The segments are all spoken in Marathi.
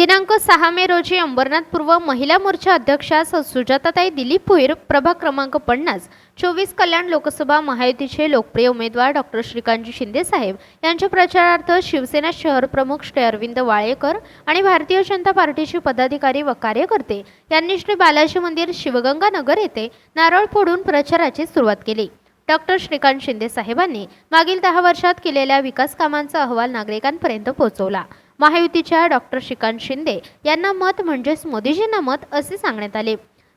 दिनांक सहा मे रोजी अंबरनाथ पूर्व महिला मोर्चा अध्यक्षा सुजाताताई दिलीप भोईर प्रभाग क्रमांक पन्नास चोवीस कल्याण लोकसभा महायुतीचे लोकप्रिय उमेदवार डॉक्टर श्रीकांतजी शिंदे साहेब यांच्या प्रचारार्थ शिवसेना शहर प्रमुख श्री अरविंद वाळेकर आणि भारतीय जनता पार्टीचे पदाधिकारी व कार्यकर्ते यांनी श्री बालाजी मंदिर शिवगंगानगर येथे नारळ फोडून प्रचाराची सुरुवात केली. डॉक्टर श्रीकांत शिंदे साहेबांनी मागील दहा वर्षात केलेल्या विकास कामांचा अहवाल नागरिकांपर्यंत पोहोचवला. महायुतीच्या डॉक्टर श्रीकांत शिंदे यांना मत म्हणजेच मोदीजींना मत असे सांगण्यात आले.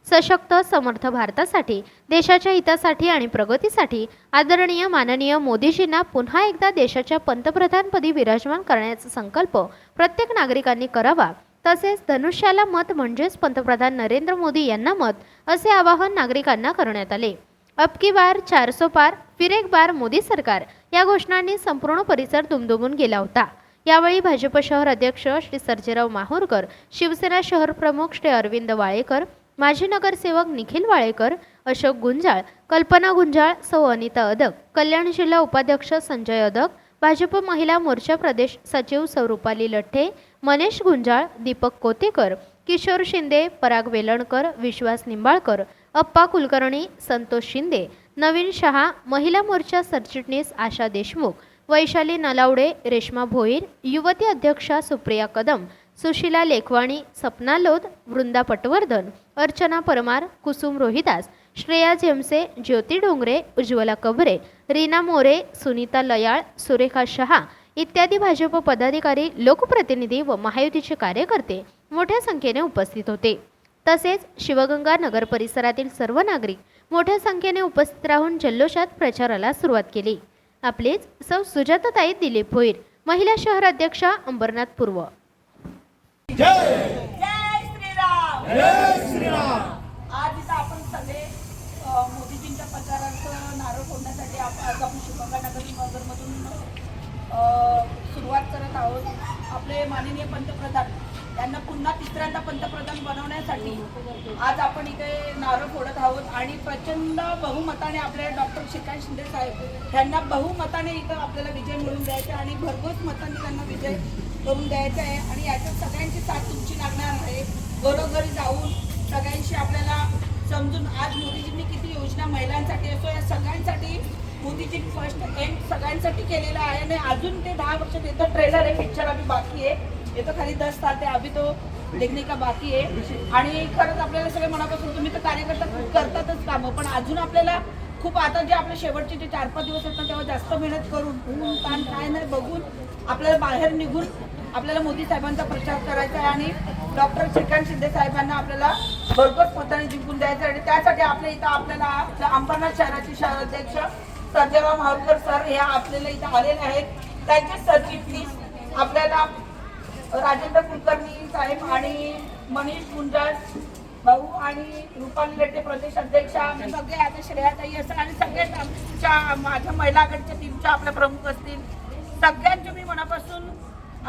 सशक्त समर्थ भारतासाठी देशाच्या हितासाठी आणि प्रगतीसाठी आदरणीय माननीय मोदीजींना पुन्हा एकदा देशाच्या पंतप्रधानपदी विराजमान करण्याचा संकल्प प्रत्येक नागरिकांनी करावा. तसेच धनुष्याला मत म्हणजेच पंतप्रधान नरेंद्र मोदी यांना मत असे आवाहन नागरिकांना करण्यात आले. अबकी बार चारसो पार फिरेक बार मोदी सरकार या घोषणांनी संपूर्ण परिसर दुमदुमून गेला होता. यावेळी भाजप शहर अध्यक्ष श्री सर्जेराव माहूरकर शिवसेना शहर प्रमुख श्री अरविंद वाळेकर माजी नगरसेवक निखिल वाळेकर अशोक गुंजाळ कल्पना गुंजाळ सौ अनिता अदक कल्याण जिल्हा उपाध्यक्ष संजय अदक भाजप महिला मोर्चा प्रदेश सचिव स्वरूपाली लठ्ठे मनेश गुंजाळ दीपक कोतेकर किशोर शिंदे पराग वेलणकर विश्वास निंबाळकर अप्पा कुलकर्णी संतोष शिंदे नवीन शहा महिला मोर्चा सरचिटणीस आशा देशमुख वैशाली नलावडे रेश्मा भोईर युवती अध्यक्षा सुप्रिया कदम सुशिला लेखवाणी सपना लोध वृंदा पटवर्धन अर्चना परमार कुसुम रोहिदास श्रेया झेमसे ज्योती डोंगरे उज्ज्वला कबरे रीना मोरे सुनीता लयाळ सुरेखा शहा इत्यादी भाजप पदाधिकारी लोकप्रतिनिधी व महायुतीचे कार्यकर्ते मोठ्या संख्येने उपस्थित होते. तसेच शिवगंगा नगर परिसरातील सर्व नागरिक मोठ्या संख्येने उपस्थित राहून जल्लोषात प्रचाराला सुरुवात केली. आपलेच सौ सुजाताताई दिलीप भोईर महिला शहर अध्यक्षा अंबरनाथ पूर्व. सुरुवात करत आहोत. आपले माननीय पंतप्रधान त्यांना पुन्हा तिसऱ्यांदा पंतप्रधान बनवण्यासाठी आज आपण इथे नारळ फोडत आहोत आणि प्रचंड बहुमताने आपल्या डॉक्टर श्रीकांत शिंदे साहेब यांना बहुमताने इथं आपल्याला विजय मिळवून द्यायचा आणि भरघोस मताने त्यांना विजय करून द्यायचा आहे. आणि याच्यात सगळ्यांची साथ तुमची लागणार आहे. घरोघरी जाऊन सगळ्यांशी आपल्याला समजून आज मोदीजींनी किती योजना महिलांसाठी असो या सगळ्यांसाठी मोदीजी फर्स्ट एंड सगळ्यांसाठी केलेला आहे. आणि अजून ते दहा वर्ष येतं ट्रेलर आहे पिक्चर आम्ही बाकी आहे. येतं खाली दस साल ते अभी तो देखने का बाकी आहे. आणि खरंच आपल्याला सगळे मनापासून तुम्ही तर कार्यकर्ता खूप करतातच कामं पण अजून आपल्याला खूप आता जे आपले शेवटचे जे चार पाच दिवस असतात तेव्हा जास्त मेहनत करून ऊन ताण काय नाही बघून आपल्याला बाहेर निघून आपल्याला मोदी साहेबांचा प्रचार करायचा आहे आणि डॉक्टर श्रीकांत शिंदे साहेबांना आपल्याला भरपूर मताने जिंकून द्यायचं आहे. आणि त्यासाठी आपल्या इथं आपल्याला अंबरनाथ शहराचे शहराध्यक्ष सर्जेराव माहूरकर सर हे आपल्याला इथं आलेले आहेत. त्यांचे सरचिटणीस आपल्याला राजेंद्र कुलकर्णी साहेब आणि मनीष गुंजाळ भाऊ आणि रुपाली लेटे प्रदेश अध्यक्ष. आम्ही सगळे आता श्रेयाताई असं आणि सगळे आमच्या माझ्या महिलागडच्या टीमच्या आपल्या प्रमुख असतील. सगळ्यांचे मी मनापासून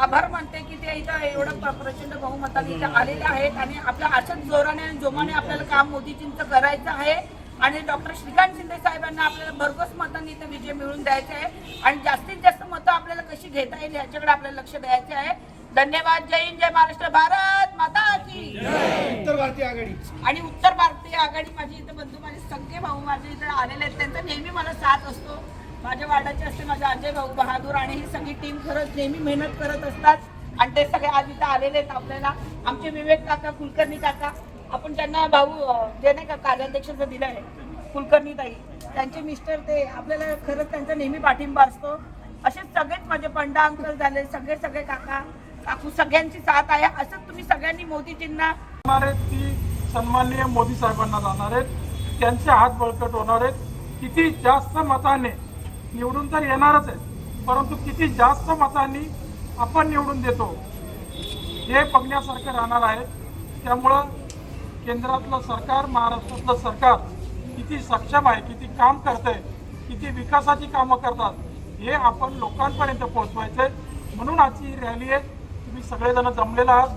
आभार मानते की ते इथं एवढं प्रचंड बहुमताने इथं आलेले आहेत आणि आपल्या अशाच जोराने आणि जोमाने आपल्याला काम मोदीजींचं करायचं आहे. आणि डॉक्टर श्रीकांत शिंदे साहेबांना आपल्याला भरघोस मतांनी इथं विजय मिळवून द्यायचे आहे. आणि जास्तीत जास्त मतं आपल्याला कशी घेता येईल याच्याकडे आपल्याला लक्ष द्यायचे आहे. धन्यवाद जय हिंद जय महाराष्ट्र भारत माता की उत्तर भारतीय आघाडी. आणि उत्तर भारतीय आघाडी माझी इथे बंधू माझे सगळे भाऊ माझे इथे आलेले आहेत. त्यांचा नेहमी मला साथ असतो. माझ्या वार्डाचे असते माझे अजय भाऊ बहादूर आणि ही सगळी टीम खरंच नेहमी मेहनत करत असतात. आणि ते सगळे आज इथं आलेले आहेत आपल्याला. आमचे विवेक काका कुलकर्णी काका आपण त्यांना भाऊ जे नाही का कार्याध्यक्षाचं दिलं आहे कुलकर्णी ताई त्यांचे मिस्टर ते आपल्याला खरंच त्यांचा नेहमी पाठिंबा असतो. असेच सगळेच माझे पंडा अंकल झाले सगळे सगळे काका काकू सगळ्यांची साथ आहे. असंच तुम्ही सगळ्यांनी मोदीजींना जाणार आहेत की सन्माननीय मोदी साहेबांना जाणार आहेत. त्यांचे हात बळकट होणार आहेत. किती जास्त मताने निवडून तर येणारच आहेत. परंतु किती जास्त मतांनी आपण निवडून देतो हे बघण्यासारखं राहणार आहे. त्यामुळं केंद्रातलं सरकार महाराष्ट्रातलं सरकार किती सक्षम आहे किती काम करतंय किती विकासाची कामं करतात हे आपण लोकांपर्यंत पोहोचवायचं आहे म्हणून आजची रॅली आहे. तुम्ही सगळेजण जमलेला आहात.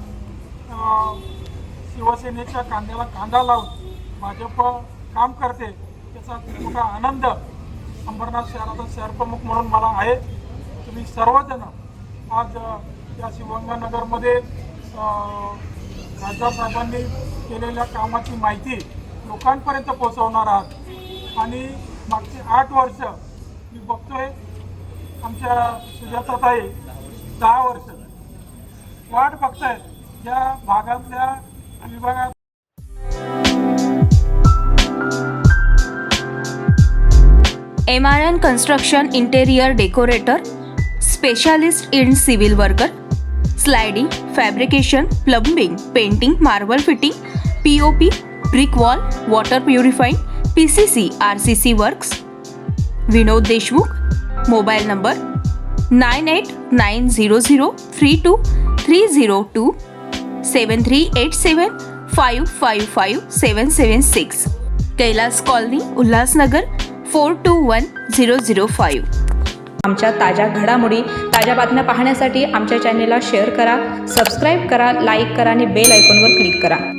शिवसेनेच्या कांद्याला कांदा लावून भाजप काम करते त्याचा मोठा आनंद अंबरनाथ शहराचा शहरप्रमुख म्हणून मला आहे. तुम्ही सर्वजण आज या शिवगंगानगरमध्ये खासदार साहेबांनी केलेल्या कामाची माहिती लोकांपर्यंत पोहोचवणार आहात. आणि मागची आठ वर्ष मी बघतोय. आमच्या सुजाताताई दहा वर्ष वाट बघतायत या भागातल्या विभागात M R N construction interior decorator specialist in civil worker sliding fabrication plumbing painting marble fitting P O P brick wall water purifying P C C R C C works Vinod Deshmukh mobile number nine eight nine zero zero three two three zero two seven three eight seven five five five seven seven six Kailas colony Ulhasnagar four two one zero zero five आमच्या ताज्या घडामोडी ताज्या बातम्या पाहण्यासाठी आमच्या चॅनेलला शेअर करा सबस्क्राईब करा लाईक करा आणि बेल आयकॉनवर क्लिक करा.